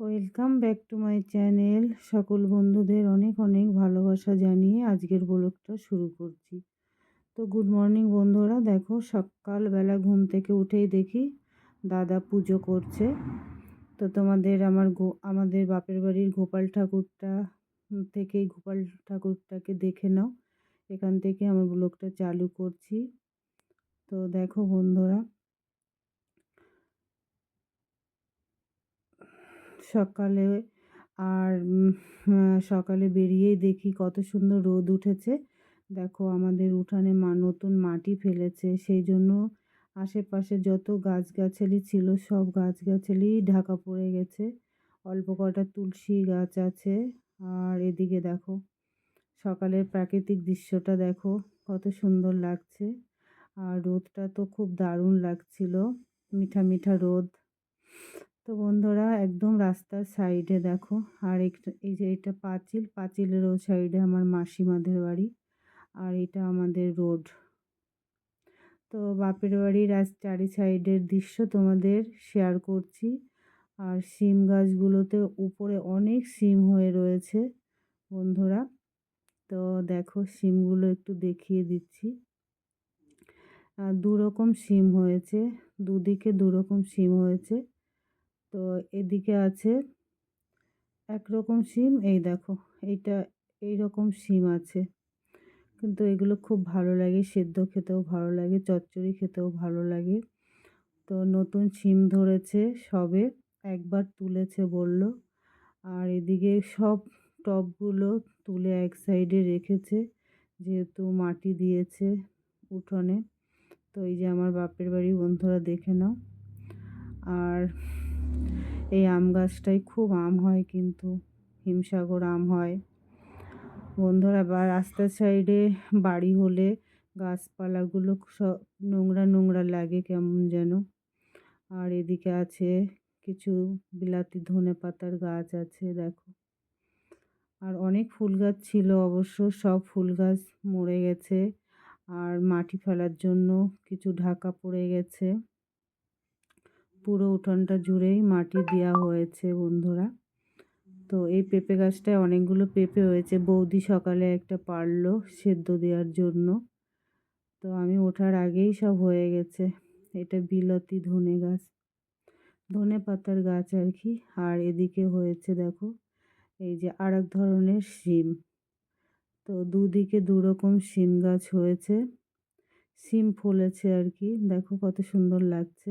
Welcome back to my channel সকল বন্ধুদের অনেক অনেক ভালোবাসা জানিয়ে আজকের ব্লগটা শুরু করছি। তো গুড মর্নিং বন্ধুরা, দেখো সকালবেলা ঘুম থেকে উঠেই দেখি দাদা পুজো করছে। তো তোমাদের আমার গো, আমাদের বাপের বাড়ির গোপাল ঠাকুরটা থেকেই গোপাল ঠাকুরটাকে দেখে নাও। এখান থেকে আমার ব্লগটা চালু করছি। তো দেখো বন্ধুরা সকালে আর সকালে বেরিয়েই দেখি কত সুন্দর রোদ উঠেছে। দেখো আমাদের উঠানে মা, নতুন মাটি ফেলেছে, সেই জন্য আশেপাশে যত গাছগাছালি ছিল সব গাছগাছালি ঢাকা পড়ে গেছে। অল্প কটা তুলসী গাছ আছে। আর এদিকে দেখো সকালের প্রাকৃতিক দৃশ্যটা দেখো কত সুন্দর লাগছে। আর রোদটা তো খুব দারুণ লাগছিল। মিঠা মিঠা রোদ। তো বন্ধুরা একদম রাস্তার সাইডে দেখো। আর এই যে এটা পাঁচিল, পাঁচিলের ওই সাইডে আমার মাসিমাদের বাড়ি আর এটা আমাদের রোড তো বাপের বাড়ির আজ চারি সাইডের দৃশ্য তোমাদের শেয়ার করছি। আর সিম গাছগুলোতে উপরে অনেক সিম হয়ে রয়েছে বন্ধুরা। তো দেখো সিমগুলো একটু দেখিয়ে দিচ্ছি। দু রকম সিম হয়েছে, দুদিকে দু রকম সিম হয়েছে। তো এদিকে আছে একরকম সিম, এই দেখো এইটা এই রকম সিম আছে। কিন্তু এগুলো খুব ভালো লাগে, সেদ্ধ খেতেও ভালো লাগে, চচ্চড়ি খেতেও ভালো লাগে। তো নতুন সিম ধরেছে সবে, একবার তুলেছে বলল। আর এদিকে সব টবগুলো তুলে এক সাইডে রেখেছে, যেহেতু মাটি দিয়েছে উঠোনে। তো এই যে আমার বাপের বাড়ি, বন্ধুরা দেখে নাও। আর এই আম গাছটায় খুব আম হয় কিন্তু, হিমসাগর আম হয়। বন্ধুরা বা রাস্তার সাইডে বাড়ি হলে গাছপালাগুলো সব নোংরা নোংরা লাগে কেমন যেন। আর এদিকে আছে কিছু বিলাতি ধনে পাতার গাছ আছে, দেখো। আর অনেক ফুল গাছ ছিল অবশ্য, সব ফুল গাছ মরে গেছে। আর মাটি ফেলার জন্য কিছু ঢাকা পড়ে গেছে। পুরো উঠোনটা জুড়েই মাটি দেওয়া হয়েছে বন্ধুরা। তো এই পেঁপে গাছটায় অনেকগুলো পেঁপে হয়েছে। বৌদি সকালে একটা পারল সেদ্ধ দেওয়ার জন্য। তো আমি ওঠার আগেই সব হয়ে গেছে। এটা বিলতি ধনে গাছ। ধনে পাতার গাছ আর কি। আর এদিকে হয়েছে দেখো, এই যে আর এক ধরনের শিম। তো দুদিকে দুরকম শিম গাছ হয়েছে। শিম ফলেছে আর কি। দেখো কত সুন্দর লাগছে।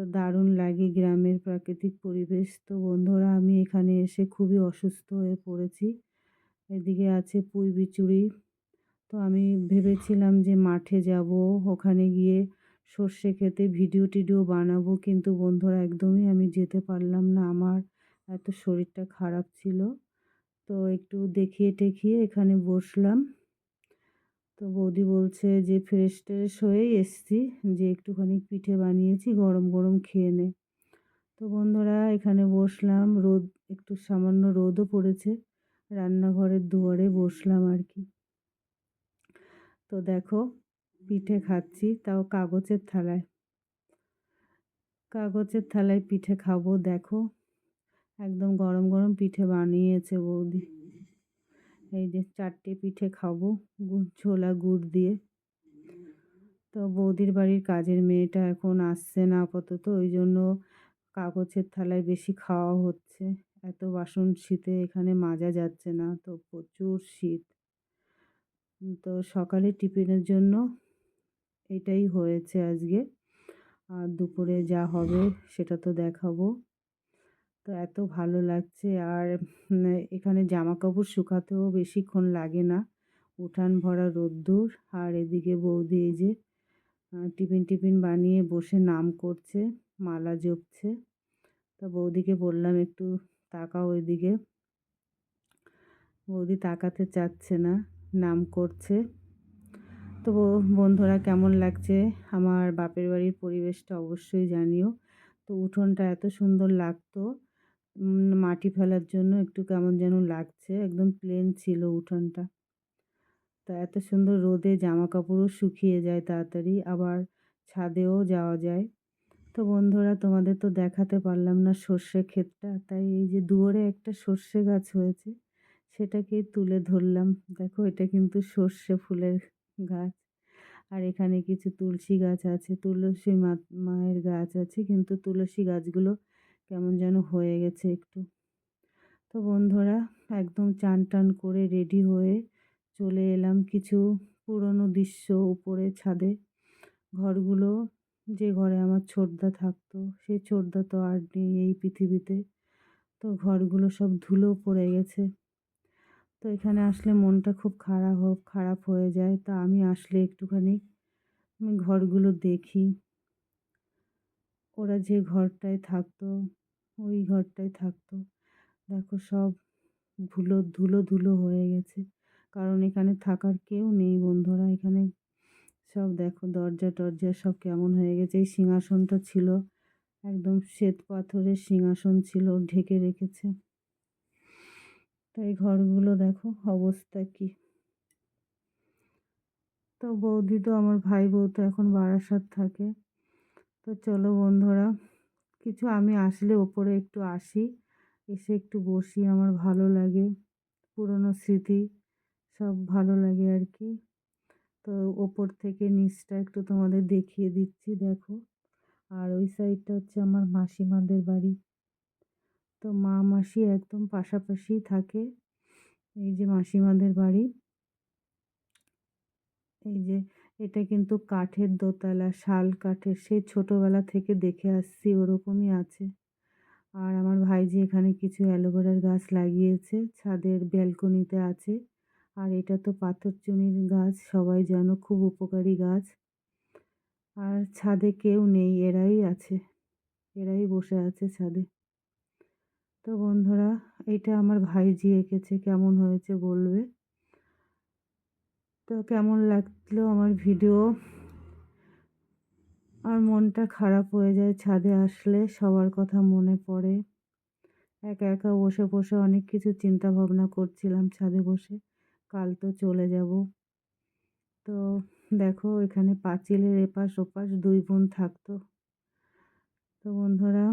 তো দারুণ লাগে গ্রামের প্রাকৃতিক পরিবেশ। তো বন্ধুরা, আমি এখানে এসে খুবই অসুস্থ হয়ে পড়েছি। এদিকে আছে পুঁই বিচুড়ি। তো আমি ভেবেছিলাম যে মাঠে যাব, ওখানে গিয়ে সর্ষে খেতে ভিডিও টিডিও বানাবো, কিন্তু বন্ধুরা, একদমই আমি যেতে পারলাম না। আমার এত শরীরটা খারাপ ছিল। তো একটু দেখিয়ে টেখিয়ে এখানে বসলাম। তো বৌদি বলছে যে ফ্রেশ ট্রেশ হয়েই এসছি, যে একটুখানি পিঠে বানিয়েছি, গরম গরম খেয়ে নে। তো বন্ধুরা, এখানে বসলাম, রোদ, একটু সামান্য রোদও পড়েছে, রান্নাঘরের দুয়ারে বসলাম আর কি। তো দেখো, পিঠে খাচ্ছি, তাও কাগজের থালায়। কাগজের থালায় পিঠে খাব, দেখো। একদম গরম গরম পিঠে বানিয়েছে বৌদি। এই যে চারটে পিঠে খাব ছোলা গুড় দিয়ে। তো বৌদির বাড়ির কাজের মেয়েটা এখন আসছে না আপাতত, ওই জন্য কাগজের থালায় বেশি খাওয়া হচ্ছে। এত বাসন শীতে এখানে মাজা যাচ্ছে না, তো প্রচুর শীত। তো সকালে টিফিনের জন্য এটাই হয়েছে আজকে। আর দুপুরে যা হবে সেটা তো দেখাবো। তো এত ভালো লাগছে। আর এখানে জামা কাপড় শুকাতেও বেশিক্ষণ লাগে না। উঠান ভরা রোদ্দুর। আর এদিকে বৌদি এই যে টিফিন টিফিন বানিয়ে বসে নাম করছে, মালা জপছে। তো বৌদিকে বললাম, একটু তাকাও ওইদিকে বৌদি তাকাতে চাচ্ছে না, নাম করছে। তো বন্ধুরা কেমন লাগছে? আমার বাপের বাড়ির পরিবেশটা অবশ্যই জানিও। তো উঠোনটা এত সুন্দর লাগতো। মাটি ফেলার জন্য একটু কেমন যেন লাগছে, একদম প্লেন ছিল উঠোনটা। তা এত সুন্দর রোদে জামা কাপড়ও শুকিয়ে যায় তাড়াতাড়ি, আবার ছাদেও যাওয়া যায়। তো বন্ধুরা, তোমাদের তো দেখাতে পারলাম না সর্ষে ক্ষেতটা, তাই এই যে দুয়ারে একটা সর্ষে গাছ হয়েছে, সেটাকে তুলে ধরলাম। দেখো, এটা কিন্তু সর্ষে ফুলের গাছ। আর এখানে কিছু তুলসী গাছ আছে, তুলসী মায়ের গাছ আছে, কিন্তু তুলসী গাছগুলো কেমন যেন হয়ে গেছে একটু। তো বন্ধুরা একদম চান টান করে রেডি হয়ে চলে এলাম কিছু পুরনো দৃশ্য উপরে ছাদে। ঘরগুলো যে ঘরে আমার ছোটদা থাকতো, সেই ছোটদা তো আর নেই এই পৃথিবীতে। তো ঘরগুলো সব ধুলো পড়ে গেছে। তো এখানে আসলে মনটা খুব খারাপ হোক খারাপ হয়ে যায়। তা আমি আসলে একটুখানি আমি ঘরগুলো দেখি। ওরা যে ঘরটায় থাকতো ওই ঘরটায় থাকতো। দেখো সব ধুলো ধুলো ধুলো হয়ে গেছে। কারণ এখানে থাকার কেউ নেই বন্ধুরা। এখানে সব দেখো দরজা, টরজা সব কেমন হয়ে গেছে। এই সিংহাসনটা ছিল একদম শ্বেত পাথরের সিংহাসন ছিল, ঢেকে রেখেছে। তাই ঘরগুলো দেখো অবস্থা কি? তো বৌদি তো, আমার ভাই বউ তো এখন বারাসাত থাকে। তো চলো বন্ধুরা কিছু আমি আসলে ওপরে একটু আসি, এসে একটু বসি, আমার ভালো লাগে, পুরনো স্মৃতি সব ভালো লাগে আর কি। তো ওপর থেকে নিচটা একটু তোমাদের দেখিয়ে দিচ্ছি, দেখো। আর ওই সাইডটা হচ্ছে আমার মাসিমাদের বাড়ি। তো মা, মাসি একদম পাশাপাশি থাকে, এই যে মাসিমাদের বাড়ি। এই যে এটা কিন্তু কাঠের দোতলা, শাল কাঠের সেই ছোটোবেলা থেকে দেখে আসছি ওরকমই আছে। আর আমার ভাইজি এখানে কিছু অ্যালোভেরার গাছ লাগিয়েছে, ছাদের ব্যালকনিতে আছে। আর এটা তো পাথরচুনির গাছ, সবাই জানো খুব উপকারী গাছ। আর ছাদে কেউ নেই, এরাই আছে, এরাই বসে আছে ছাদে। তো বন্ধুরা, এটা আমার ভাইজি এঁকেছে, কেমন হয়েছে বলবে? তো কেমন লাগল আমার ভিডিও? আর মনটা খারাপ হয়ে যায় ছাদে আসলে, সবার কথা মনে পড়ে। একা একা বসে বসে অনেক কিছু চিন্তা ভাবনা করছিলাম ছাদে বসে, কাল তো চলে যাব। তো দেখো, এখানে পাঁচিলের এপাশ ওপাশ দুই বোন থাকতো। তো বন্ধুরা,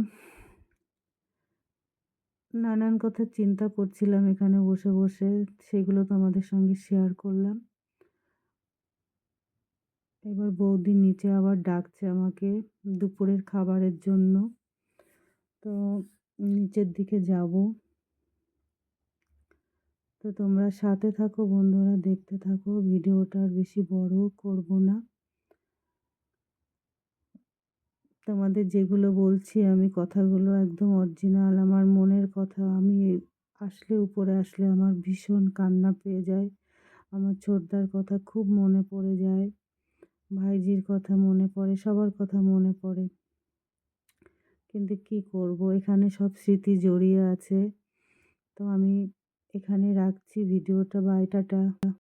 নানান কথা চিন্তা করছিলাম এখানে বসে বসে, সেগুলো তোমাদের সঙ্গে শেয়ার করলাম। এবার বৌদি নিচে আবার ডাকছে আমাকে দুপুরের খাবারের জন্য। তো নিচের দিকে যাব। তো তোমরা সাথে থাকো, বন্ধুরা দেখতে থাকো। ভিডিওটা আর বেশি বড় করব না। তোমাদের যেগুলো বলছি আমি, কথাগুলো একদম অরিজিনাল আমার মনের কথা, আমি আসলে উপরে আসলে আমার ভীষণ কান্না পেয়ে যায়। আমার ছোটদার কথা খুব মনে পড়ে যায়। ভাইজির কথা মনে পড়ে, সবার কথা মনে পড়ে। কিন্তু কি করব? এখানে সব স্মৃতি জড়িয়ে আছে। তো আমি এখানে রাখছি ভিডিওটা, বা এটাটা।